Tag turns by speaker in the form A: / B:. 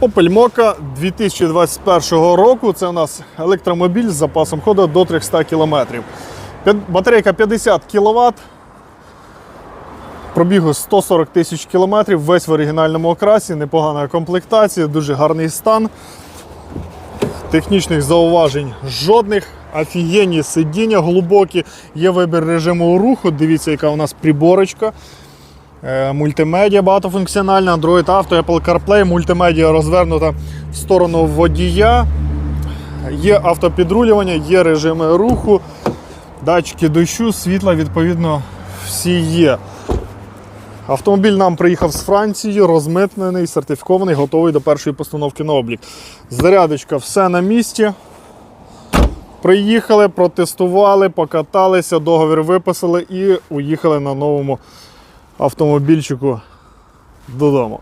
A: Opel Mokka 2021 року. Це у нас електромобіль з запасом ходу до 300 км. Батарейка 50 кВт. Пробігу 140 тисяч кілометрів, весь в оригінальному окрасі, непогана комплектація, дуже гарний стан. Технічних зауважень жодних. Офігенні сидіння глибокі. Є вибір режиму руху. Дивіться, яка у нас приборочка. Е, Мультимедіа багатофункціональна, Android Auto, Apple CarPlay, мультимедіа розвернута в сторону водія. Є автопідрулювання, є режими руху, датчики дощу, світла, відповідно, всі є. Автомобіль нам приїхав з Франції, розмитнений, сертифікований, готовий до першої постановки на облік. Зарядочка, все на місці. Приїхали, протестували, покаталися, договір виписали і уїхали на новому автомобільчику додому.